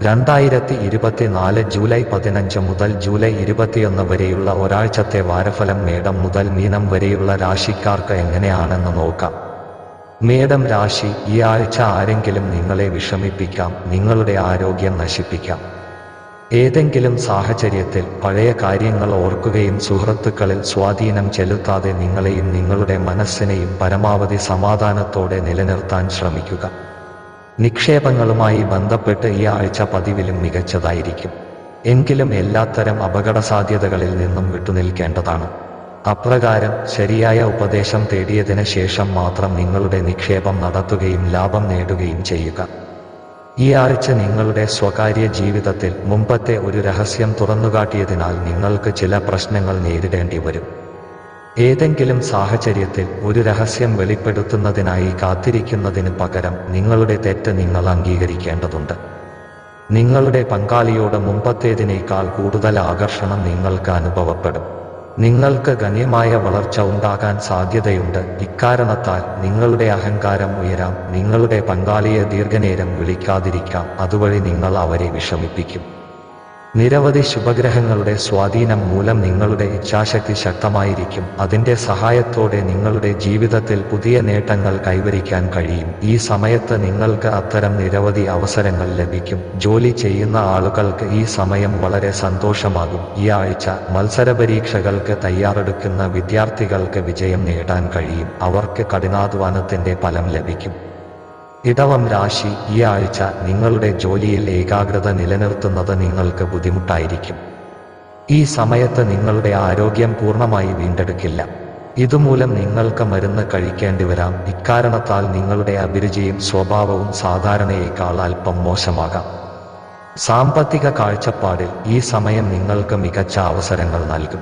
രണ്ടായിരത്തി ഇരുപത്തിനാല് ജൂലൈ പതിനഞ്ച് മുതൽ ജൂലൈ ഇരുപത്തിയൊന്ന് വരെയുള്ള ഒരാഴ്ചത്തെ വാരഫലം മേടം മുതൽ മീനം വരെയുള്ള രാശിക്കാർക്ക് എങ്ങനെയാണെന്ന് നോക്കാം. മേടം രാശി ഈ ആഴ്ച ആരെങ്കിലും നിങ്ങളെ വിഷമിപ്പിക്കാം നിങ്ങളുടെ ആരോഗ്യം നശിപ്പിക്കാം. ഏതെങ്കിലും സാഹചര്യത്തിൽ പഴയ കാര്യങ്ങൾ ഓർക്കുകയും സുഹൃത്തുക്കളിൽ സ്വാധീനം ചെലുത്താതെ നിങ്ങളെയും നിങ്ങളുടെ മനസ്സിനെയും പരമാവധി സമാധാനത്തോടെ നിലനിർത്താൻ ശ്രമിക്കുക. നിക്ഷേപങ്ങളുമായി ബന്ധപ്പെട്ട് ഈ ആഴ്ച പതിവിലും മികച്ചതായിരിക്കും. എങ്കിലും എല്ലാത്തരം അപകട സാധ്യതകളിൽ നിന്നും വിട്ടുനിൽക്കേണ്ടതാണ്. അപ്രകാരം ശരിയായ ഉപദേശം തേടിയതിനു ശേഷം മാത്രം നിങ്ങളുടെ നിക്ഷേപം നടത്തുകയും ലാഭം നേടുകയും ചെയ്യുക. ഈ ആഴ്ച നിങ്ങളുടെ സ്വകാര്യ ജീവിതത്തിൽ മുമ്പത്തെ ഒരു രഹസ്യം തുറന്നുകാട്ടിയതിനാൽ നിങ്ങൾക്ക് ചില പ്രശ്നങ്ങൾ നേരിടേണ്ടി വരും. ഏതെങ്കിലും സാഹചര്യത്തിൽ ഒരു രഹസ്യം വെളിപ്പെടുത്തുന്നതിനായി കാത്തിരിക്കുന്നതിന് പകരം നിങ്ങളുടെ തെറ്റ് നിങ്ങൾ അംഗീകരിക്കേണ്ടതുണ്ട്. നിങ്ങളുടെ പങ്കാളിയോട് മുമ്പത്തേതിനേക്കാൾ കൂടുതൽ ആകർഷണം നിങ്ങൾക്ക് അനുഭവപ്പെടും. നിങ്ങൾക്ക് ഗണ്യമായ വളർച്ച ഉണ്ടാകാൻ സാധ്യതയുണ്ട്. ഇക്കാരണത്താൽ നിങ്ങളുടെ അഹങ്കാരം ഉയരാം. നിങ്ങളുടെ പങ്കാളിയെ ദീർഘനേരം വിളിക്കാതിരിക്കാം. അതുവഴി നിങ്ങൾ അവരെ വിഷമിപ്പിക്കും. നിരവധി ശുഭഗ്രഹങ്ങളുടെ സ്വാധീനം മൂലം നിങ്ങളുടെ ഇച്ഛാശക്തി ശക്തമായിരിക്കും. അതിന്റെ സഹായത്തോടെ നിങ്ങളുടെ ജീവിതത്തിൽ പുതിയ നേട്ടങ്ങൾ കൈവരിക്കാൻ കഴിയും. ഈ സമയത്ത് നിങ്ങൾക്ക് അത്തരം നിരവധി അവസരങ്ങൾ ലഭിക്കും. ജോലി ചെയ്യുന്ന ആളുകൾക്ക് ഈ സമയം വളരെ സന്തോഷമാകും. ഈ ആഴ്ച മത്സര പരീക്ഷകൾക്ക് തയ്യാറെടുക്കുന്ന വിദ്യാർത്ഥികൾക്ക് വിജയം നേടാൻ കഴിയും. അവർക്ക് കഠിനാധ്വാനത്തിന്റെ ഫലം ലഭിക്കും. ഇടവം രാശി ഈ ആഴ്ച നിങ്ങളുടെ ജോലിയിൽ ഏകാഗ്രത നിലനിർത്തുന്നത് നിങ്ങൾക്ക് ബുദ്ധിമുട്ടായിരിക്കും. ഈ സമയത്ത് നിങ്ങളുടെ ആരോഗ്യം പൂർണമായി വീണ്ടെടുക്കില്ല. ഇതുമൂലം നിങ്ങൾക്ക് മരുന്ന് കഴിക്കേണ്ടി വരാം. ഇക്കാരണത്താൽ നിങ്ങളുടെ അഭിരുചിയും സ്വഭാവവും സാധാരണയേക്കാൾ അല്പം മോശമാകാം. സാമ്പത്തിക കാഴ്ചപ്പാടിൽ ഈ സമയം നിങ്ങൾക്ക് മികച്ച അവസരങ്ങൾ നൽകും.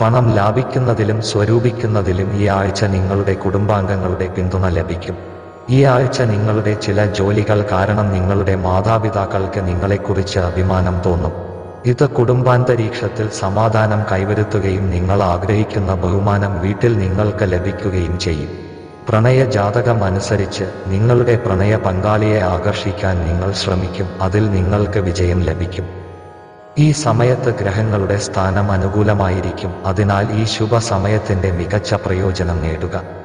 പണം ലാഭിക്കുന്നതിലും സ്വരൂപിക്കുന്നതിലും ഈ ആഴ്ച നിങ്ങളുടെ കുടുംബാംഗങ്ങളുടെ പിന്തുണ ലഭിക്കും. ഈ ആഴ്ച നിങ്ങളുടെ ചില ജോലികൾ കാരണം നിങ്ങളുടെ മാതാപിതാക്കൾക്ക് നിങ്ങളെക്കുറിച്ച് അഭിമാനം തോന്നും. ഇത് കുടുംബാന്തരീക്ഷത്തിൽ സമാധാനം കൈവരുത്തുകയും നിങ്ങൾ ആഗ്രഹിക്കുന്ന ബഹുമാനം വീട്ടിൽ നിങ്ങൾക്ക് ലഭിക്കുകയും ചെയ്യും. പ്രണയ ജാതകം അനുസരിച്ച് നിങ്ങളുടെ പ്രണയ പങ്കാളിയെ ആകർഷിക്കാൻ നിങ്ങൾ ശ്രമിക്കും. അതിൽ നിങ്ങൾക്ക് വിജയം ലഭിക്കും. ഈ സമയത്ത് ഗ്രഹങ്ങളുടെ സ്ഥാനം അനുകൂലമായിരിക്കും. അതിനാൽ ഈ ശുഭ സമയത്തിന്റെ മികച്ച പ്രയോജനം നേടുക.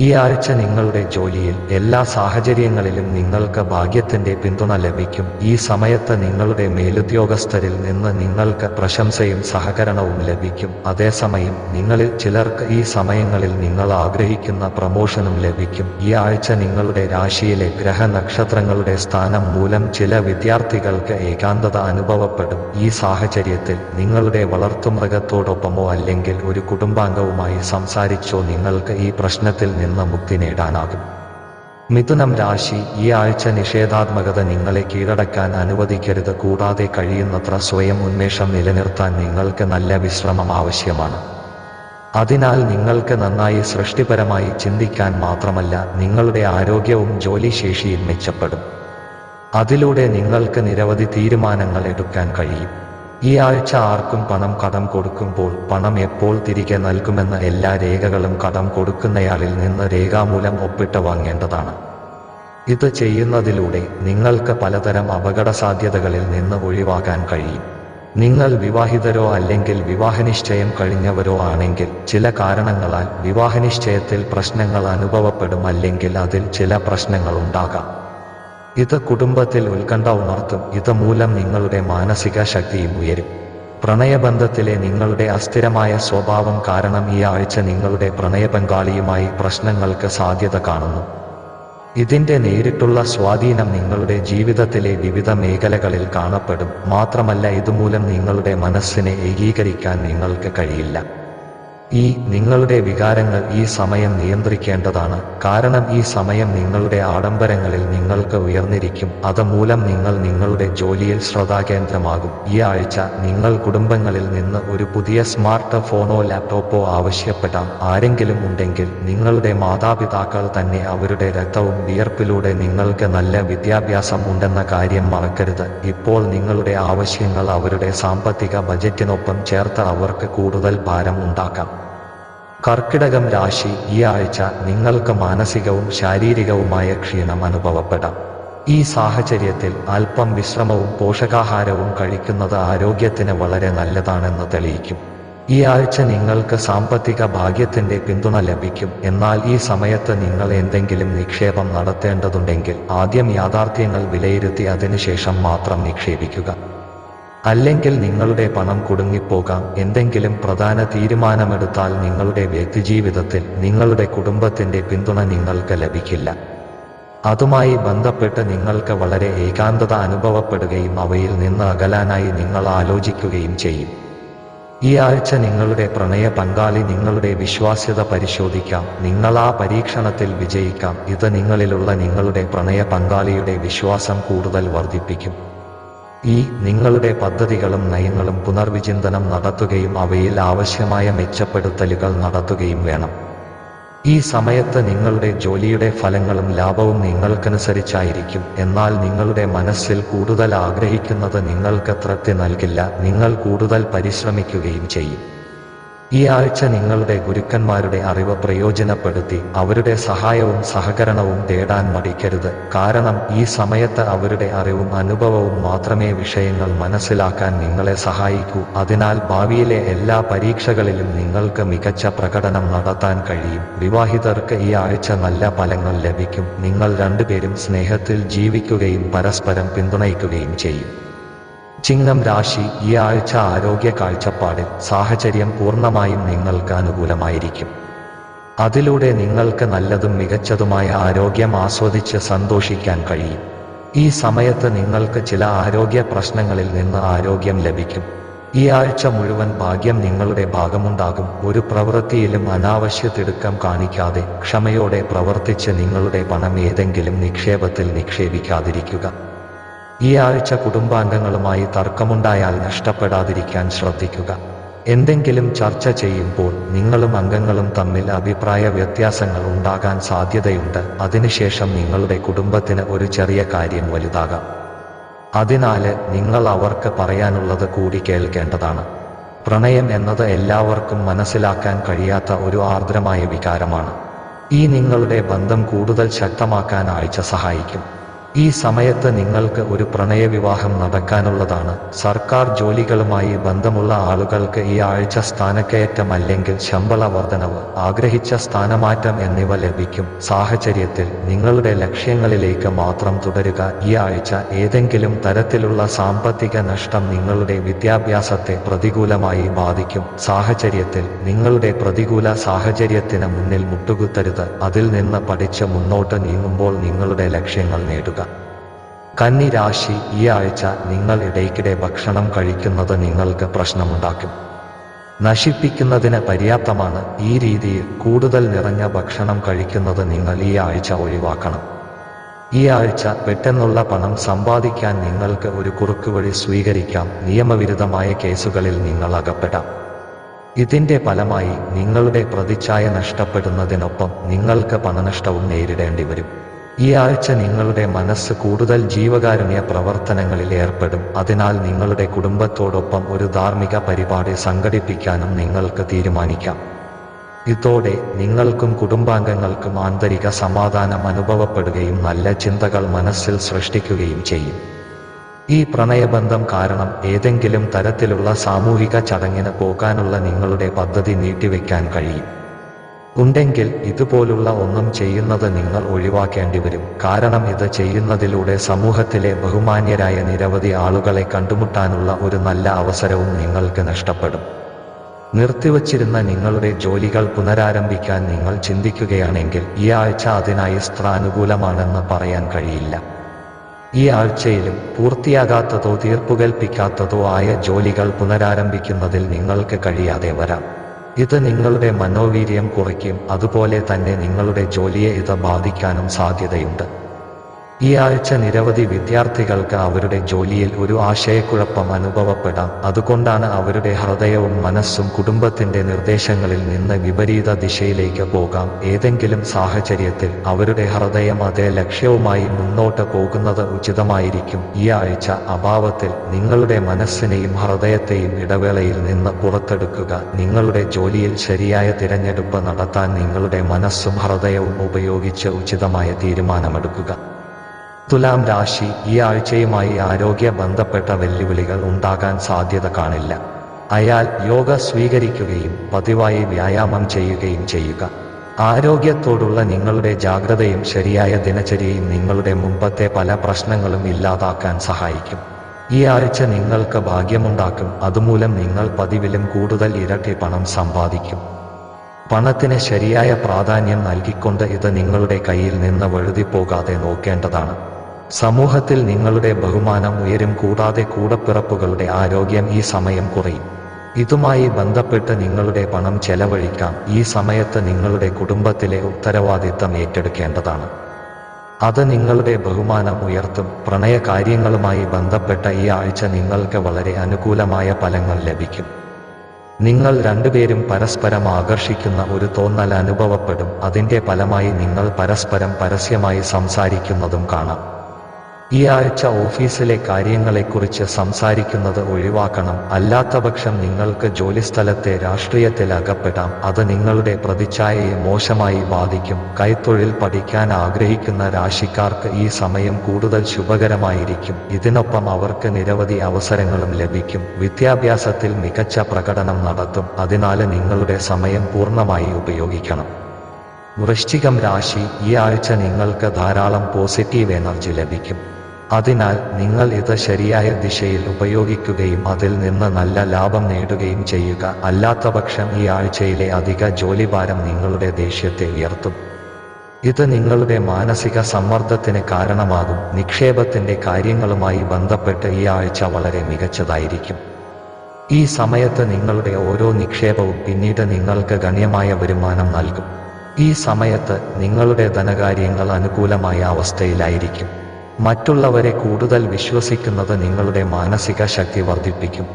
ഈ ആഴ്ച നിങ്ങളുടെ ജോലിയിൽ എല്ലാ സാഹചര്യങ്ങളിലും നിങ്ങൾക്ക് ഭാഗ്യത്തിന്റെ പിന്തുണ ലഭിക്കും. ഈ സമയത്ത് നിങ്ങളുടെ മേലുദ്യോഗസ്ഥരിൽ നിന്ന് നിങ്ങൾക്ക് പ്രശംസയും സഹകരണവും ലഭിക്കും. അതേസമയം നിങ്ങളിൽ ചിലർക്ക് ഈ സമയങ്ങളിൽ നിങ്ങൾ ആഗ്രഹിക്കുന്ന പ്രമോഷനും ലഭിക്കും. ഈ ആഴ്ച നിങ്ങളുടെ രാശിയിലെ ഗ്രഹ നക്ഷത്രങ്ങളുടെ സ്ഥാനം മൂലം ചില വിദ്യാർത്ഥികൾക്ക് ഏകാന്തത അനുഭവപ്പെടും. ഈ സാഹചര്യത്തിൽ നിങ്ങളുടെ വളർത്തുമൃഗത്തോടൊപ്പമോ അല്ലെങ്കിൽ ഒരു കുടുംബാംഗവുമായി സംസാരിച്ചോ നിങ്ങൾക്ക് ഈ പ്രശ്നത്തിൽ നിന്ന് മുക്തി നേടാനാകും. മിഥുനം രാശി ഈ ആഴ്ച നിഷേധാത്മകത നിങ്ങളെ കീഴടക്കാൻ അനുവദിക്കരുത്. കൂടാതെ കഴിയുന്നത്ര സ്വയം ഉന്മേഷം നിലനിർത്താൻ നിങ്ങൾക്ക് നല്ല വിശ്രമം ആവശ്യമാണ്. അതിനാൽ നിങ്ങൾക്ക് നന്നായി സൃഷ്ടിപരമായി ചിന്തിക്കാൻ മാത്രമല്ല നിങ്ങളുടെ ആരോഗ്യവും ജോലിശേഷിയും മെച്ചപ്പെടും. അതിലൂടെ നിങ്ങൾക്ക് നിരവധി തീരുമാനങ്ങൾ എടുക്കാൻ കഴിയും. ഈ ആഴ്ച ആർക്കും പണം കടം കൊടുക്കുമ്പോൾ പണം എപ്പോൾ തിരികെ നൽകുമെന്ന എല്ലാ രേഖകളും കടം കൊടുക്കുന്നയാളിൽ നിന്ന് രേഖാമൂലം ഒപ്പിട്ട് വാങ്ങേണ്ടതാണ്. ഇത് ചെയ്യുന്നതിലൂടെ നിങ്ങൾക്ക് പലതരം അപകട സാധ്യതകളിൽ നിന്ന് ഒഴിവാക്കാൻ കഴിയും. നിങ്ങൾ വിവാഹിതരോ അല്ലെങ്കിൽ വിവാഹനിശ്ചയം കഴിഞ്ഞവരോ ആണെങ്കിൽ ചില കാരണങ്ങളാൽ വിവാഹനിശ്ചയത്തിൽ പ്രശ്നങ്ങൾ അനുഭവപ്പെടും അല്ലെങ്കിൽ അതിൽ ചില പ്രശ്നങ്ങൾ ഉണ്ടാകാം. ഇത് കുടുംബത്തിൽ ഉത്കണ്ഠ ഉണർത്തും. ഇത് മൂലം നിങ്ങളുടെ മാനസിക ശക്തിയും ഉയരും. പ്രണയബന്ധത്തിലെ നിങ്ങളുടെ അസ്ഥിരമായ സ്വഭാവം കാരണം ഈ ആഴ്ച നിങ്ങളുടെ പ്രണയപങ്കാളിയുമായി പ്രശ്നങ്ങൾക്ക് സാധ്യത കാണുന്നു. ഇതിന്റെ നേരിട്ടുള്ള സ്വാധീനം നിങ്ങളുടെ ജീവിതത്തിലെ വിവിധ മേഖലകളിൽ കാണപ്പെടും. മാത്രമല്ല ഇതുമൂലം നിങ്ങളുടെ മനസ്സിനെ ഏകീകരിക്കാൻ നിങ്ങൾക്ക് കഴിയില്ല. ഈ നിങ്ങളുടെ വികാരങ്ങൾ ഈ സമയം നിയന്ത്രിക്കേണ്ടതാണ്. കാരണം ഈ സമയം നിങ്ങളുടെ ആഡംബരങ്ങളിൽ നിങ്ങൾക്ക് ഉയർന്നിരിക്കും. അത് മൂലം നിങ്ങൾ നിങ്ങളുടെ ജോലിയിൽ ശ്രദ്ധാകേന്ദ്രമാകും. ഈ ആഴ്ച നിങ്ങൾ കുടുംബങ്ങളിൽ നിന്ന് ഒരു പുതിയ സ്മാർട്ട് ഫോണോ ലാപ്ടോപ്പോ ആവശ്യപ്പെടാം ആരെങ്കിലും ഉണ്ടെങ്കിൽ നിങ്ങളുടെ മാതാപിതാക്കൾ തന്നെ അവരുടെ രക്തവും വിയർപ്പിലൂടെ നിങ്ങൾക്ക് നല്ല വിദ്യാഭ്യാസം ഉണ്ടെന്ന കാര്യം മറക്കരുത്. ഇപ്പോൾ നിങ്ങളുടെ ആവശ്യങ്ങൾ അവരുടെ സാമ്പത്തിക ബജറ്റിനൊപ്പം ചേർത്ത് അവർക്ക് കൂടുതൽ ഭാരം ഉണ്ടാക്കാം. കർക്കിടകം രാശി ഈ ആഴ്ച നിങ്ങൾക്ക് മാനസികവും ശാരീരികവുമായ ക്ഷീണം അനുഭവപ്പെടാം. ഈ സാഹചര്യത്തിൽ അല്പം വിശ്രമവും പോഷകാഹാരവും കഴിക്കുന്നത് ആരോഗ്യത്തിന് വളരെ നല്ലതാണെന്ന് തെളിയിക്കും. ഈ ആഴ്ച നിങ്ങൾക്ക് സാമ്പത്തിക ഭാഗ്യത്തിന്റെ പിന്തുണ ലഭിക്കും. എന്നാൽ ഈ സമയത്ത് നിങ്ങൾ എന്തെങ്കിലും നിക്ഷേപം നടത്തേണ്ടതുണ്ടെങ്കിൽ ആദ്യം യാഥാർത്ഥ്യങ്ങൾ വിലയിരുത്തി അതിനുശേഷം മാത്രം നിക്ഷേപിക്കുക. അല്ലെങ്കിൽ നിങ്ങളുടെ പണം കുടുങ്ങിപ്പോകാം. എന്തെങ്കിലും പ്രധാന തീരുമാനമെടുത്താൽ നിങ്ങളുടെ വ്യക്തിജീവിതത്തിൽ നിങ്ങളുടെ കുടുംബത്തിന്റെ പിന്തുണ നിങ്ങൾക്ക് ലഭിക്കില്ല. അതുമായി ബന്ധപ്പെട്ട് നിങ്ങൾക്ക് വളരെ ഏകാന്തത അനുഭവപ്പെടുകയും അവയിൽ നിന്ന് അകലാനായി നിങ്ങൾ ആലോചിക്കുകയും ചെയ്യും. ഈ ആഴ്ച നിങ്ങളുടെ പ്രണയ പങ്കാളി നിങ്ങളുടെ വിശ്വാസ്യത പരിശോധിക്കാം. നിങ്ങൾ ആ പരീക്ഷണത്തിൽ വിജയിക്കാം. ഇത് നിങ്ങളിലുള്ള നിങ്ങളുടെ പ്രണയ പങ്കാളിയുടെ വിശ്വാസം കൂടുതൽ വർദ്ധിപ്പിക്കും. ഈ നിങ്ങളുടെ പദ്ധതികളും നയങ്ങളും പുനർവിചിന്തനം നടത്തുകയും അവയിൽ ആവശ്യമായ മെച്ചപ്പെടുത്തലുകൾ നടത്തുകയും വേണം. ഈ സമയത്ത് നിങ്ങളുടെ ജോലിയുടെ ഫലങ്ങളും ലാഭവും നിങ്ങൾക്കനുസരിച്ചായിരിക്കും. എന്നാൽ നിങ്ങളുടെ മനസ്സിൽ കൂടുതൽ ആഗ്രഹിക്കുന്നത് നിങ്ങൾക്ക് തൃപ്തി നൽകില്ല. നിങ്ങൾ കൂടുതൽ പരിശ്രമിക്കുകയും ചെയ്യും. ഈ ആഴ്ച നിങ്ങളുടെ ഗുരുക്കന്മാരുടെ അറിവ് പ്രയോജനപ്പെടുത്തി അവരുടെ സഹായവും സഹകരണവും തേടാൻ മടിക്കരുത്. കാരണം ഈ സമയത്ത് അവരുടെ അറിവും അനുഭവവും മാത്രമേ വിഷയങ്ങൾ മനസ്സിലാക്കാൻ നിങ്ങളെ സഹായിക്കൂ. അതിനാൽ ഭാവിയിലെ എല്ലാ പരീക്ഷകളിലും നിങ്ങൾക്ക് മികച്ച പ്രകടനം നടത്താൻ കഴിയും. വിവാഹിതർക്ക് ഈ ആഴ്ച നല്ല ഫലങ്ങൾ ലഭിക്കും. നിങ്ങൾ രണ്ടുപേരും സ്നേഹത്തിൽ ജീവിക്കുകയും പരസ്പരം പിന്തുണയ്ക്കുകയും ചെയ്യും. ചിങ്ങം രാശി ഈ ആഴ്ച ആരോഗ്യ കാഴ്ചപ്പാടിൽ സാഹചര്യം പൂർണമായും നിങ്ങൾക്ക് അനുകൂലമായിരിക്കും അതിലൂടെ നിങ്ങൾക്ക് നല്ലതും മികച്ചതുമായ ആരോഗ്യം ആസ്വദിച്ച് സന്തോഷിക്കാൻ കഴിയും. ഈ സമയത്ത് നിങ്ങൾക്ക് ചില ആരോഗ്യ പ്രശ്നങ്ങളിൽ നിന്ന് ആരോഗ്യം ലഭിക്കും. ഈ ആഴ്ച മുഴുവൻ ഭാഗ്യം നിങ്ങളുടെ ഭാഗമുണ്ടാകും. ഒരു പ്രവൃത്തിയിലും അനാവശ്യ തിടുക്കം കാണിക്കാതെ ക്ഷമയോടെ പ്രവർത്തിച്ച് നിങ്ങളുടെ പണം ഏതെങ്കിലും നിക്ഷേപത്തിൽ നിക്ഷേപിക്കാതിരിക്കുക. ഈ ആഴ്ച കുടുംബാംഗങ്ങളുമായി തർക്കമുണ്ടായാൽ നഷ്ടപ്പെടാതിരിക്കാൻ ശ്രദ്ധിക്കുക. എന്തെങ്കിലും ചർച്ച ചെയ്യുമ്പോൾ നിങ്ങളും അംഗങ്ങളും തമ്മിൽ അഭിപ്രായ വ്യത്യാസങ്ങൾ ഉണ്ടാകാൻ സാധ്യതയുണ്ട്. അതിനുശേഷം നിങ്ങളുടെ കുടുംബത്തിന് ഒരു ചെറിയ കാര്യം വലുതാകാം. അതിനാല് നിങ്ങൾ അവർക്ക് പറയാനുള്ളത് കൂടി കേൾക്കേണ്ടതാണ്. പ്രണയം എന്നത് എല്ലാവർക്കും മനസ്സിലാക്കാൻ കഴിയാത്ത ഒരു ആർദ്രമായ വികാരമാണ്. ഈ നിങ്ങളുടെ ബന്ധം കൂടുതൽ ശക്തമാക്കാൻ ആഴ്ച സഹായിക്കും. ഈ സമയത്ത് നിങ്ങൾക്ക് ഒരു പ്രണയവിവാഹം നടക്കാനുള്ളതാണ്. സർക്കാർ ജോലികളുമായി ബന്ധമുള്ള ആളുകൾക്ക് ഈ ആഴ്ച സ്ഥാനക്കയറ്റം അല്ലെങ്കിൽ ശമ്പള വർധനവ് ആഗ്രഹിച്ച സ്ഥാനമാറ്റം എന്നിവ ലഭിക്കും. സാഹചര്യത്തിൽ നിങ്ങളുടെ ലക്ഷ്യങ്ങളിലേക്ക് മാത്രം തുടരുക. ഈ ആഴ്ച ഏതെങ്കിലും തരത്തിലുള്ള സാമ്പത്തിക നഷ്ടം നിങ്ങളുടെ വിദ്യാഭ്യാസത്തെ പ്രതികൂലമായി ബാധിക്കും. സാഹചര്യത്തിൽ നിങ്ങളുടെ പ്രതികൂല സാഹചര്യത്തിന് മുന്നിൽ മുട്ടുകുത്തരുത്. അതിൽ നിന്ന് പഠിച്ച് മുന്നോട്ട് നീങ്ങുമ്പോൾ നിങ്ങളുടെ ലക്ഷ്യങ്ങൾ നേടുക. കന്നി രാശി ഈ ആഴ്ച നിങ്ങൾ ഇടയ്ക്കിടെ ഭക്ഷണം കഴിക്കുന്നത് നിങ്ങൾക്ക് പ്രശ്നമുണ്ടാക്കും. നശിപ്പിക്കുന്നതിന് പര്യാപ്തമാണ് ഈ രീതിയിൽ കൂടുതൽ നിറഞ്ഞ ഭക്ഷണം കഴിക്കുന്നത് നിങ്ങൾ ഈ ആഴ്ച ഒഴിവാക്കണം. ഈ ആഴ്ച പെട്ടെന്നുള്ള പണം സമ്പാദിക്കാൻ നിങ്ങൾക്ക് ഒരു കുറുക്ക് വഴി സ്വീകരിക്കാം. നിയമവിരുദ്ധമായ കേസുകളിൽ നിങ്ങൾ അകപ്പെടാം. ഇതിന്റെ ഫലമായി നിങ്ങളുടെ പ്രതിച്ഛായ നഷ്ടപ്പെടുന്നതിനൊപ്പം നിങ്ങൾക്ക് പണനഷ്ടവും നേരിടേണ്ടി വരും. ഈ ആഴ്ച നിങ്ങളുടെ മനസ്സ് കൂടുതൽ ജീവകാരുണ്യ പ്രവർത്തനങ്ങളിൽ ഏർപ്പെടും. അതിനാൽ നിങ്ങളുടെ കുടുംബത്തോടൊപ്പം ഒരു ധാർമ്മിക പരിപാടി സംഘടിപ്പിക്കാനും നിങ്ങൾക്ക് തീരുമാനിക്കാം. ഇതോടെ നിങ്ങൾക്കും കുടുംബാംഗങ്ങൾക്കും ആന്തരിക സമാധാനം അനുഭവപ്പെടുകയും നല്ല ചിന്തകൾ മനസ്സിൽ സൃഷ്ടിക്കുകയും ചെയ്യും. ഈ പ്രണയബന്ധം കാരണം ഏതെങ്കിലും തരത്തിലുള്ള സാമൂഹിക ചടങ്ങിന് പോകാനുള്ള നിങ്ങളുടെ പദ്ധതി നീട്ടിവെക്കാൻ കഴിയും. ഉണ്ടെങ്കിൽ ഇതുപോലുള്ള ഒന്നും ചെയ്യുന്നത് നിങ്ങൾ ഒഴിവാക്കേണ്ടി വരും. കാരണം ഇത് ചെയ്യുന്നതിലൂടെ സമൂഹത്തിലെ ബഹുമാന്യരായ നിരവധി ആളുകളെ കണ്ടുമുട്ടാനുള്ള ഒരു നല്ല അവസരവും നിങ്ങൾക്ക് നഷ്ടപ്പെടും. നിർത്തിവച്ചിരുന്ന നിങ്ങളുടെ ജോലികൾ പുനരാരംഭിക്കാൻ നിങ്ങൾ ചിന്തിക്കുകയാണെങ്കിൽ ഈ ആഴ്ച അതിനായി സ്ത്രാനുകൂലമാണെന്ന് പറയാൻ കഴിയില്ല. ഈ ആഴ്ചയിലും പൂർത്തിയാകാത്തതോ തീർപ്പുകൽപ്പിക്കാത്തതോ ആയ ജോലികൾ പുനരാരംഭിക്കുന്നതിൽ നിങ്ങൾക്ക് കഴിയാതെ വരാം. ഇത് നിങ്ങളുടെ മനോവീര്യം കുറയ്ക്കും. അതുപോലെ തന്നെ നിങ്ങളുടെ ജോലിയെ ഇത് ബാധിക്കാനും സാധ്യതയുണ്ട്. ഈ ആഴ്ച നിരവധി വിദ്യാർത്ഥികൾക്ക് അവരുടെ ജോലിയിൽ ഒരു ആശയക്കുഴപ്പം അനുഭവപ്പെടാം. അതുകൊണ്ടാണ് അവരുടെ ഹൃദയവും മനസ്സും കുടുംബത്തിന്റെ നിർദ്ദേശങ്ങളിൽ നിന്ന് വിപരീത ദിശയിലേക്ക് പോകാം. ഏതെങ്കിലും സാഹചര്യത്തിൽ അവരുടെ ഹൃദയം അതേ ലക്ഷ്യവുമായി മുന്നോട്ട് പോകുന്നത് ഉചിതമായിരിക്കും. ഈ ആഴ്ച അഭാവത്തിൽ നിങ്ങളുടെ മനസ്സിനെയും ഹൃദയത്തെയും ഇടവേളയിൽ നിന്ന് പുറത്തെടുക്കുക. നിങ്ങളുടെ ജോലിയിൽ ശരിയായ തിരഞ്ഞെടുപ്പ് നടത്താൻ നിങ്ങളുടെ മനസ്സും ഹൃദയവും ഉപയോഗിച്ച് ഉചിതമായ തീരുമാനമെടുക്കുക. തുലാം രാശി ഈ ആഴ്ചയുമായി ആരോഗ്യ ബന്ധപ്പെട്ട വെല്ലുവിളികൾ ഉണ്ടാകാൻ സാധ്യത കാണില്ല. അയാൾ യോഗ സ്വീകരിക്കുകയും പതിവായി വ്യായാമം ചെയ്യുകയും ചെയ്യുക. ആരോഗ്യത്തോടുള്ള നിങ്ങളുടെ ജാഗ്രതയും ശരിയായ ദിനചര്യയും നിങ്ങളുടെ മുമ്പത്തെ പല പ്രശ്നങ്ങളും ഇല്ലാതാക്കാൻ സഹായിക്കും. ഈ ആഴ്ച നിങ്ങൾക്ക് ഭാഗ്യമുണ്ടാക്കും. അതുമൂലം നിങ്ങൾ പതിവിലും കൂടുതൽ ഇരട്ടി പണം സമ്പാദിക്കും. പണത്തിന് ശരിയായ പ്രാധാന്യം നൽകിക്കൊണ്ട് ഇത് നിങ്ങളുടെ കയ്യിൽ നിന്ന് വഴുതിപ്പോകാതെ നോക്കേണ്ടതാണ്. സമൂഹത്തിൽ നിങ്ങളുടെ ബഹുമാനം ഉയരും കൂടാതെ കൂടപ്പിറപ്പുകളുടെ ആരോഗ്യം ഈ സമയം കുറയും. ഇതുമായി ബന്ധപ്പെട്ട് നിങ്ങളുടെ പണം ചെലവഴിക്കാം. ഈ സമയത്ത് നിങ്ങളുടെ കുടുംബത്തിലെ ഉത്തരവാദിത്തം ഏറ്റെടുക്കേണ്ടതാണ്. അത് നിങ്ങളുടെ ബഹുമാനം ഉയർത്തും. പ്രണയകാര്യങ്ങളുമായി ബന്ധപ്പെട്ട ഈ ആഴ്ച നിങ്ങൾക്ക് വളരെ അനുകൂലമായ ഫലങ്ങൾ ലഭിക്കും. നിങ്ങൾ രണ്ടുപേരും പരസ്പരം ആകർഷിക്കുന്ന ഒരു തോന്നൽ അനുഭവപ്പെടും. അതിന്റെ ഫലമായി നിങ്ങൾ പരസ്പരം പരസ്യമായി സംസാരിക്കുന്നതും കാണാം. ഈ ആഴ്ച ഓഫീസിലെ കാര്യങ്ങളെക്കുറിച്ച് സംസാരിക്കുന്നത് ഒഴിവാക്കണം. അല്ലാത്തപക്ഷം നിങ്ങൾക്ക് ജോലിസ്ഥലത്തെ രാഷ്ട്രീയത്തിൽ അകപ്പെടാം അത് നിങ്ങളുടെ പ്രതിച്ഛായയെ മോശമായി ബാധിക്കും. കൈത്തൊഴിൽ പഠിക്കാൻ ആഗ്രഹിക്കുന്ന രാശിക്കാർക്ക് ഈ സമയം കൂടുതൽ ശുഭകരമായിരിക്കും. ഇതിനൊപ്പം അവർക്ക് നിരവധി അവസരങ്ങളും ലഭിക്കും. വിദ്യാഭ്യാസത്തിൽ മികച്ച പ്രകടനം നടത്തും. അതിനാൽ നിങ്ങളുടെ സമയം പൂർണമായി ഉപയോഗിക്കണം. വൃശ്ചികം രാശി ഈ ആഴ്ച നിങ്ങൾക്ക് ധാരാളം പോസിറ്റീവ് എനർജി ലഭിക്കും. അതിനാൽ നിങ്ങൾ ഇത് ശരിയായ ദിശയിൽ ഉപയോഗിക്കുകയും അതിൽ നിന്ന് നല്ല ലാഭം നേടുകയും ചെയ്യുക. അല്ലാത്തപക്ഷം ഈ ആഴ്ചയിലെ അധിക ജോലിഭാരം നിങ്ങളുടെ ദേഷ്യത്തെ ഉയർത്തും. ഇത് നിങ്ങളുടെ മാനസിക സമ്മർദ്ദത്തിന് കാരണമാകും. നിക്ഷേപത്തിന്റെ കാര്യങ്ങളുമായി ബന്ധപ്പെട്ട് ഈ ആഴ്ച വളരെ മികച്ചതായിരിക്കും. ഈ സമയത്ത് നിങ്ങളുടെ ഓരോ നിക്ഷേപവും പിന്നീട് നിങ്ങൾക്ക് ഗണ്യമായ വരുമാനം നൽകും. ഈ സമയത്ത് നിങ്ങളുടെ ധനകാര്യങ്ങൾ അനുകൂലമായ അവസ്ഥയിലായിരിക്കും. മറ്റുള്ളവരെ കൂടുതൽ വിശ്വസിക്കുന്നത് നിങ്ങളുടെ മാനസിക ശക്തി വർദ്ധിപ്പിക്കും.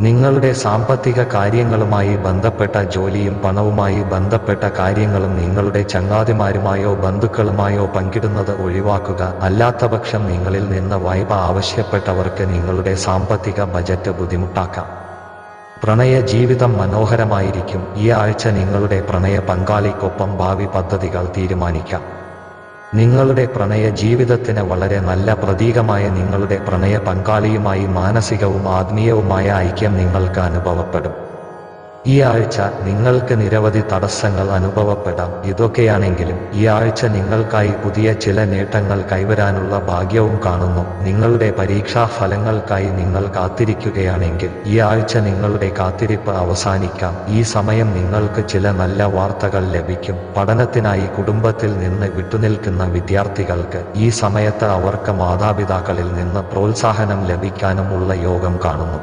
നിങ്ങളുടെ സാമ്പത്തിക കാര്യങ്ങളുമായി ബന്ധപ്പെട്ട ജോലിയും പണവുമായി ബന്ധപ്പെട്ട കാര്യങ്ങളും നിങ്ങളുടെ ചങ്ങാതിമാരുമായോ ബന്ധുക്കളുമായോ പങ്കിടുന്നത് ഒഴിവാക്കുക. അല്ലാത്തപക്ഷം നിങ്ങളിൽ നിന്ന് വായ്പ ആവശ്യപ്പെട്ടവർക്ക് നിങ്ങളുടെ സാമ്പത്തിക ബജറ്റ് ബുദ്ധിമുട്ടാക്കാം. പ്രണയ ജീവിതം മനോഹരമായിരിക്കും. ഈ ആഴ്ച നിങ്ങളുടെ പ്രണയ പങ്കാളിക്കൊപ്പം ഭാവി പദ്ധതികൾ തീരുമാനിക്കാം. നിങ്ങളുടെ പ്രണയ ജീവിതത്തിന് വളരെ നല്ല പ്രതീകമായ നിങ്ങളുടെ പ്രണയ പങ്കാളിയുമായി മാനസികവും ആത്മീയവുമായ ഐക്യം നിങ്ങൾക്ക് അനുഭവപ്പെടും. ഈ ആഴ്ച നിങ്ങൾക്ക് നിരവധി തടസ്സങ്ങൾ അനുഭവപ്പെടാം. ഇതൊക്കെയാണെങ്കിലും ഈ ആഴ്ച നിങ്ങൾക്കായി പുതിയ ചില നേട്ടങ്ങൾ കൈവരാനുള്ള ഭാഗ്യവും കാണുന്നു. നിങ്ങളുടെ പരീക്ഷാ ഫലങ്ങൾക്കായി നിങ്ങൾ കാത്തിരിക്കുകയാണെങ്കിൽ ഈ ആഴ്ച നിങ്ങളുടെ കാത്തിരിപ്പ് അവസാനിക്കാം. ഈ സമയം നിങ്ങൾക്ക് ചില നല്ല വാർത്തകൾ ലഭിക്കും. പഠനത്തിനായി കുടുംബത്തിൽ നിന്ന് വിട്ടുനിൽക്കുന്ന വിദ്യാർത്ഥികൾക്ക് ഈ സമയത്ത് അവർക്ക് മാതാപിതാക്കളിൽ നിന്ന് പ്രോത്സാഹനം ലഭിക്കാനുമുള്ള യോഗം കാണുന്നു.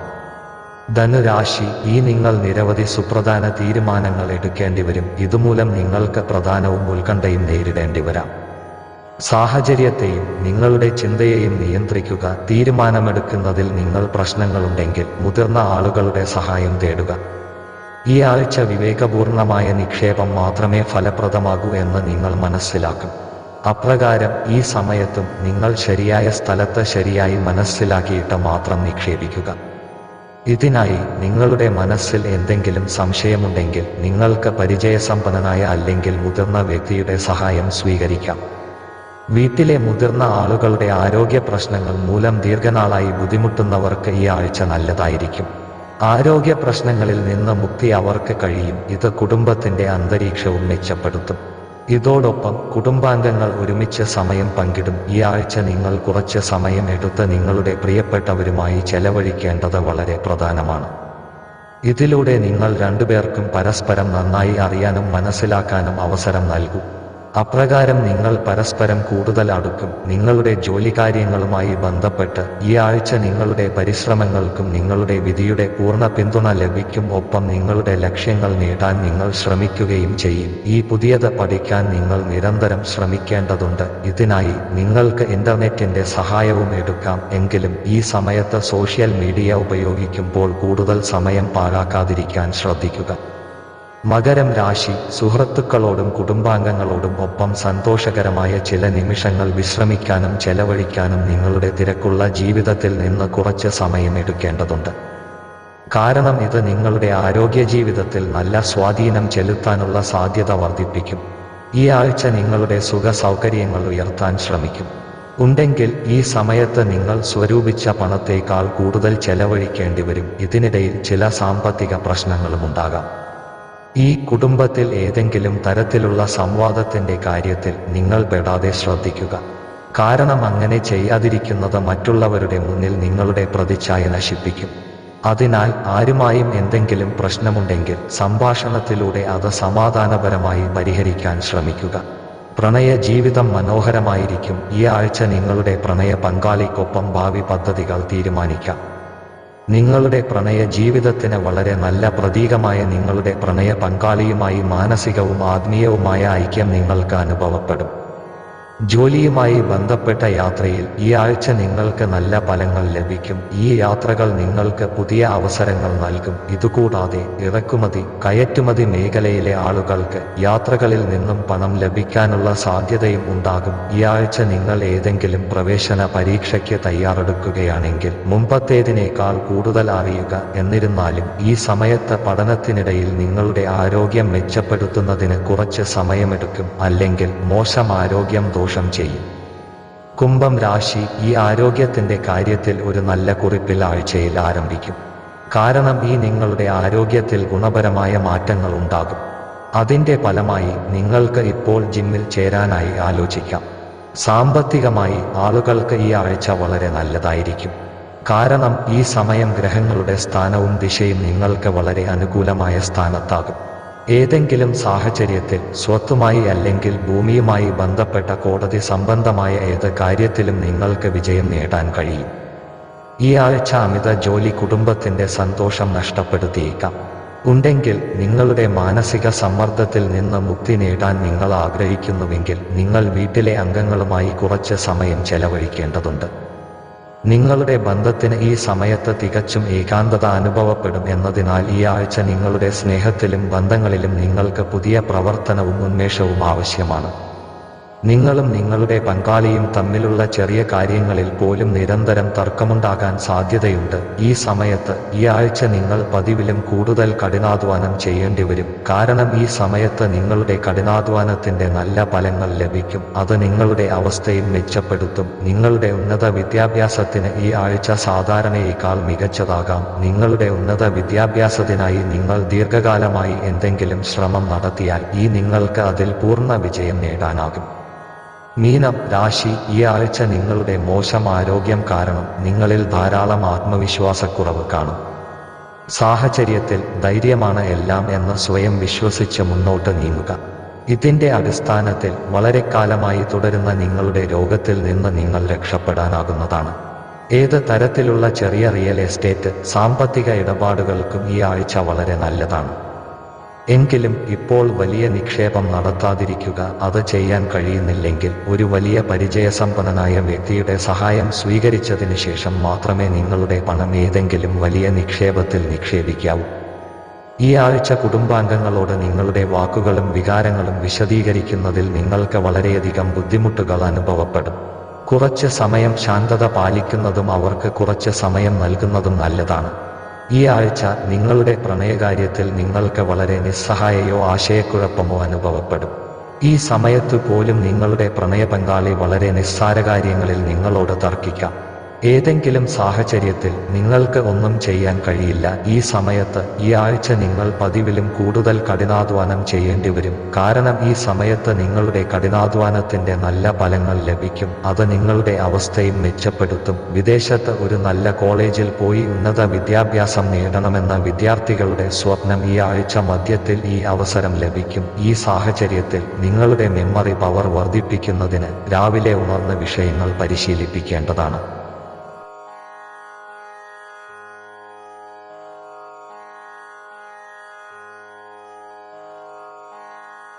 ധനുരാശി ഈ നിങ്ങൾ നിരവധി സുപ്രധാന തീരുമാനങ്ങൾ എടുക്കേണ്ടി വരും ഇതുമൂലം നിങ്ങൾക്ക് പ്രധാനവും ഉത്കണ്ഠയും നേരിടേണ്ടി വരാം. സാഹചര്യത്തെയും നിങ്ങളുടെ ചിന്തയെയും നിയന്ത്രിക്കുക. തീരുമാനമെടുക്കുന്നതിൽ നിങ്ങൾ പ്രശ്നങ്ങളുണ്ടെങ്കിൽ മുതിർന്ന ആളുകളുടെ സഹായം തേടുക. ഈ ആഴ്ച വിവേകപൂർണമായ നിക്ഷേപം മാത്രമേ ഫലപ്രദമാകൂ എന്ന് നിങ്ങൾ മനസ്സിലാക്കും. അപ്രകാരം ഈ സമയത്തും നിങ്ങൾ ശരിയായ സ്ഥലത്ത് ശരിയായി മനസ്സിലാക്കിയിട്ട് മാത്രം നിക്ഷേപിക്കുക. ഇതിനായി നിങ്ങളുടെ മനസ്സിൽ എന്തെങ്കിലും സംശയമുണ്ടെങ്കിൽ നിങ്ങൾക്ക് പരിചയസമ്പന്നനായ അല്ലെങ്കിൽ മുതിർന്ന വ്യക്തിയുടെ സഹായം സ്വീകരിക്കാം. വീട്ടിലെ മുതിർന്ന ആളുകളുടെ ആരോഗ്യ പ്രശ്നങ്ങൾ മൂലം ദീർഘനാളായി ബുദ്ധിമുട്ടുന്നവർക്ക് ഈ ആഴ്ച നല്ലതായിരിക്കും. ആരോഗ്യ പ്രശ്നങ്ങളിൽ നിന്ന് മുക്തി അവർക്ക് കഴിയും. ഇത് കുടുംബത്തിന്റെ അന്തരീക്ഷവും മെച്ചപ്പെടുത്തും. ഇതോടൊപ്പം കുടുംബാംഗങ്ങൾ ഒരുമിച്ച് സമയം പങ്കിടും. ഈ ആഴ്ച നിങ്ങൾ കുറച്ച് സമയം എടുത്ത് നിങ്ങളുടെ പ്രിയപ്പെട്ടവരുമായി ചെലവഴിക്കേണ്ടത് വളരെ പ്രധാനമാണ്. ഇതിലൂടെ നിങ്ങൾ രണ്ടുപേർക്കും പരസ്പരം നന്നായി അറിയാനും മനസ്സിലാക്കാനും അവസരം നൽകും. അപ്രകാരം നിങ്ങൾ പരസ്പരം കൂടുതൽ അടുക്കും. നിങ്ങളുടെ ജോലികാര്യങ്ങളുമായി ബന്ധപ്പെട്ട് ഈ ആഴ്ച നിങ്ങളുടെ പരിശ്രമങ്ങൾക്കും നിങ്ങളുടെ വിധിയുടെ പൂർണ പിന്തുണ ലഭിക്കും. ഒപ്പം നിങ്ങളുടെ ലക്ഷ്യങ്ങൾ നേടാൻ നിങ്ങൾ ശ്രമിക്കുകയും ചെയ്യും. ഈ പുതിയത് പഠിക്കാൻ നിങ്ങൾ നിരന്തരം ശ്രമിക്കേണ്ടതുണ്ട്. ഇതിനായി നിങ്ങൾക്ക് ഇന്റർനെറ്റിന്റെ സഹായവും എടുക്കാം. എങ്കിലും ഈ സമയത്ത് സോഷ്യൽ മീഡിയ ഉപയോഗിക്കുമ്പോൾ കൂടുതൽ സമയം പാഴാക്കാതിരിക്കാൻ ശ്രദ്ധിക്കുക. മകരം രാശി സുഹൃത്തുക്കളോടും കുടുംബാംഗങ്ങളോടും ഒപ്പം സന്തോഷകരമായ ചില നിമിഷങ്ങൾ വിശ്രമിക്കാനും ചെലവഴിക്കാനും നിങ്ങളുടെ തിരക്കുള്ള ജീവിതത്തിൽ നിന്ന് കുറച്ച് സമയം എടുക്കേണ്ടതുണ്ട്. കാരണം ഇത് നിങ്ങളുടെ ആരോഗ്യ ജീവിതത്തിൽ നല്ല സ്വാധീനം ചെലുത്താനുള്ള സാധ്യത വർദ്ധിപ്പിക്കും. ഈ ആഴ്ച നിങ്ങളുടെ സുഖ സൗകര്യങ്ങൾ ഉയർത്താൻ ശ്രമിക്കും. ഉണ്ടെങ്കിൽ ഈ സമയത്ത് നിങ്ങൾ സ്വരൂപിച്ച പണത്തേക്കാൾ കൂടുതൽ ചെലവഴിക്കേണ്ടി വരും. ഇതിനിടയിൽ ചില സാമ്പത്തിക പ്രശ്നങ്ങളും ഉണ്ടാകാം. ഈ കുടുംബത്തിൽ ഏതെങ്കിലും തരത്തിലുള്ള സംവാദത്തിന്റെ കാര്യത്തിൽ നിങ്ങൾ പെടാതെ ശ്രദ്ധിക്കുക. കാരണം അങ്ങനെ ചെയ്യാതിരിക്കുന്നത് മറ്റുള്ളവരുടെ മുന്നിൽ നിങ്ങളുടെ പ്രതിച്ഛായ നശിപ്പിക്കും. അതിനാൽ ആരുമായും എന്തെങ്കിലും പ്രശ്നമുണ്ടെങ്കിൽ സംഭാഷണത്തിലൂടെ അത് സമാധാനപരമായി പരിഹരിക്കാൻ ശ്രമിക്കുക. പ്രണയ ജീവിതം മനോഹരമായിരിക്കും. ഈ ആഴ്ച നിങ്ങളുടെ പ്രണയ പങ്കാളിക്കൊപ്പം ഭാവി പദ്ധതികൾ തീരുമാനിക്കാം. നിങ്ങളുടെ പ്രണയ ജീവിതത്തിന് വളരെ നല്ല പ്രതീകമായ നിങ്ങളുടെ പ്രണയ പങ്കാളിയുമായി മാനസികവും ആത്മീയവുമായ ഐക്യം നിങ്ങൾക്ക് അനുഭവപ്പെടും. ജോലിയുമായി ബന്ധപ്പെട്ട യാത്രയിൽ ഈ ആഴ്ച നിങ്ങൾക്ക് നല്ല ഫലങ്ങൾ ലഭിക്കും. ഈ യാത്രകൾ നിങ്ങൾക്ക് പുതിയ അവസരങ്ങൾ നൽകും. ഇതുകൂടാതെ ഇറക്കുമതി കയറ്റുമതി മേഖലയിലെ ആളുകൾക്ക് യാത്രകളിൽ നിന്നും പണം ലഭിക്കാനുള്ള സാധ്യതയും ഉണ്ടാകും. ഈ ആഴ്ച നിങ്ങൾ ഏതെങ്കിലും പ്രവേശന പരീക്ഷയ്ക്ക് തയ്യാറെടുക്കുകയാണെങ്കിൽ മുമ്പത്തേതിനേക്കാൾ കൂടുതൽ അറിയുക എന്നിരുന്നാലും ഈ സമയത്ത് പഠനത്തിനിടയിൽ നിങ്ങളുടെ ആരോഗ്യം മെച്ചപ്പെടുത്തുന്നതിന് കുറച്ച് സമയമെടുക്കും. അല്ലെങ്കിൽ മോശം ആരോഗ്യം ദോഷം ചെയ്യും. കുംഭം രാശി ഈ ആരോഗ്യത്തിന്റെ കാര്യത്തിൽ ഒരു നല്ല കുറിപ്പിൽ ആഴ്ചയിൽ ആരംഭിക്കും. കാരണം ഈ നിങ്ങളുടെ ആരോഗ്യത്തിൽ ഗുണപരമായ മാറ്റങ്ങൾ ഉണ്ടാകും. അതിന്റെ ഫലമായി നിങ്ങൾക്ക് ഇപ്പോൾ ജിമ്മിൽ ചേരാനായി ആലോചിക്കാം. സാമ്പത്തികമായി ആളുകൾക്ക് ഈ ആഴ്ച വളരെ നല്ലതായിരിക്കും. കാരണം ഈ സമയം ഗ്രഹങ്ങളുടെ സ്ഥാനവും ദിശയും നിങ്ങൾക്ക് വളരെ അനുകൂലമായ സ്ഥാനത്താകും. ഏതെങ്കിലും സാഹചര്യത്തിൽ സ്വത്തുമായി അല്ലെങ്കിൽ ഭൂമിയുമായി ബന്ധപ്പെട്ട കോടതി സംബന്ധമായ ഏത് കാര്യത്തിലും നിങ്ങൾക്ക് വിജയം നേടാൻ കഴിയും. ഈ ആഴ്ച അമിത ജോലി കുടുംബത്തിന്റെ സന്തോഷം നഷ്ടപ്പെടുത്തിയേക്കാം. ഉണ്ടെങ്കിൽ നിങ്ങളുടെ മാനസിക സമ്മർദ്ദത്തിൽ നിന്ന് മുക്തി നേടാൻ നിങ്ങൾ ആഗ്രഹിക്കുന്നുവെങ്കിൽ നിങ്ങൾ വീട്ടിലെ അംഗങ്ങളുമായി കുറച്ച് സമയം ചെലവഴിക്കേണ്ടതുണ്ട്. നിങ്ങളുടെ ബന്ധത്തിന് ഈ സമയത്ത് തികച്ചും ഏകാന്തത അനുഭവപ്പെടും എന്നതിനാൽ ഈ ആഴ്ച നിങ്ങളുടെ സ്നേഹത്തിലും ബന്ധങ്ങളിലും നിങ്ങൾക്ക് പുതിയ പ്രവർത്തനവും ഉന്മേഷവും ആവശ്യമാണ്. നിങ്ങളും നിങ്ങളുടെ പങ്കാളിയും തമ്മിലുള്ള ചെറിയ കാര്യങ്ങളിൽ പോലും നിരന്തരം തർക്കമുണ്ടാകാൻ സാധ്യതയുണ്ട്. ഈ സമയത്ത് ഈ ആഴ്ച നിങ്ങൾ പതിവിലും കൂടുതൽ കഠിനാധ്വാനം ചെയ്യേണ്ടി വരും. കാരണം ഈ സമയത്ത് നിങ്ങളുടെ കഠിനാധ്വാനത്തിന്റെ നല്ല ഫലങ്ങൾ ലഭിക്കും. അത് നിങ്ങളുടെ അവസ്ഥയും മെച്ചപ്പെടുത്തും. നിങ്ങളുടെ ഉന്നത വിദ്യാഭ്യാസത്തിന് ഈ ആഴ്ച സാധാരണയേക്കാൾ മികച്ചതാകാം. നിങ്ങളുടെ ഉന്നത വിദ്യാഭ്യാസത്തിനായി നിങ്ങൾ ദീർഘകാലമായി എന്തെങ്കിലും ശ്രമം നടത്തിയാൽ ഈ നിങ്ങൾക്ക് അതിൽ പൂർണ വിജയം നേടാനാകും. മീനം രാശി ഈ ആഴ്ച നിങ്ങളുടെ മോശം ആരോഗ്യം കാരണം നിങ്ങളിൽ ധാരാളം ആത്മവിശ്വാസക്കുറവ് കാണും. സാഹചര്യത്തിൽ ധൈര്യമാണ് എല്ലാം എന്ന് സ്വയം വിശ്വസിച്ച് മുന്നോട്ട് നീങ്ങുക. ഇതിന്റെ അടിസ്ഥാനത്തിൽ വളരെ കാലമായി തുടരുന്ന നിങ്ങളുടെ രോഗത്തിൽ നിന്ന് നിങ്ങൾ രക്ഷപ്പെടാനാകുന്നതാണ്. ഏത് തരത്തിലുള്ള ചെറിയ റിയൽ എസ്റ്റേറ്റ് സാമ്പത്തിക ഇടപാടുകൾക്കും ഈ ആഴ്ച വളരെ നല്ലതാണ്. എങ്കിലും ഇപ്പോൾ വലിയ നിക്ഷേപം നടത്താതിരിക്കുക അത് ചെയ്യാൻ കഴിയുന്നില്ലെങ്കിൽ ഒരു വലിയ പരിചയസമ്പന്നനായ വ്യക്തിയുടെ സഹായം സ്വീകരിച്ചതിന് ശേഷം മാത്രമേ നിങ്ങളുടെ പണം ഏതെങ്കിലും വലിയ നിക്ഷേപത്തിൽ നിക്ഷേപിക്കാവൂ. ഈ ആഴ്ച കുടുംബാംഗങ്ങളോട് നിങ്ങളുടെ വാക്കുകളും വികാരങ്ങളും വിശദീകരിക്കുന്നതിൽ നിങ്ങൾക്ക് വളരെയധികം ബുദ്ധിമുട്ടുകൾ അനുഭവപ്പെടും. കുറച്ച് സമയം ശാന്തത പാലിക്കുന്നതും അവർക്ക് കുറച്ച് സമയം നൽകുന്നതും നല്ലതാണ്. ഈ ആഴ്ച നിങ്ങളുടെ പ്രണയകാര്യത്തിൽ നിങ്ങൾക്ക് വളരെ നിസ്സഹായയോ ആശയക്കുഴപ്പമോ അനുഭവപ്പെടും. ഈ സമയത്ത് പോലും നിങ്ങളുടെ പ്രണയ പങ്കാളി വളരെ നിസ്സാര കാര്യങ്ങളിൽ നിങ്ങളോട് തർക്കിക്കാം. ഏതെങ്കിലും സാഹചര്യത്തിൽ നിങ്ങൾക്ക് ഒന്നും ചെയ്യാൻ കഴിയില്ല. ഈ സമയത്ത് ഈ ആഴ്ച നിങ്ങൾ പതിവിലും കൂടുതൽ കഠിനാധ്വാനം ചെയ്യേണ്ടി വരും. കാരണം ഈ സമയത്ത് നിങ്ങളുടെ കഠിനാധ്വാനത്തിന്റെ നല്ല ഫലങ്ങൾ ലഭിക്കും. അത് നിങ്ങളുടെ അവസ്ഥയും മെച്ചപ്പെടുത്തും. വിദേശത്ത് ഒരു നല്ല കോളേജിൽ പോയി ഉന്നത വിദ്യാഭ്യാസം നേടണമെന്ന വിദ്യാർത്ഥികളുടെ സ്വപ്നം ഈ ആഴ്ച മധ്യത്തിൽ ഈ അവസരം ലഭിക്കും. ഈ സാഹചര്യത്തിൽ നിങ്ങളുടെ മെമ്മറി പവർ വർദ്ധിപ്പിക്കുന്നതിന് രാവിലെ ഉണർന്ന് വിഷയങ്ങൾ പരിശീലിപ്പിക്കേണ്ടതാണ്.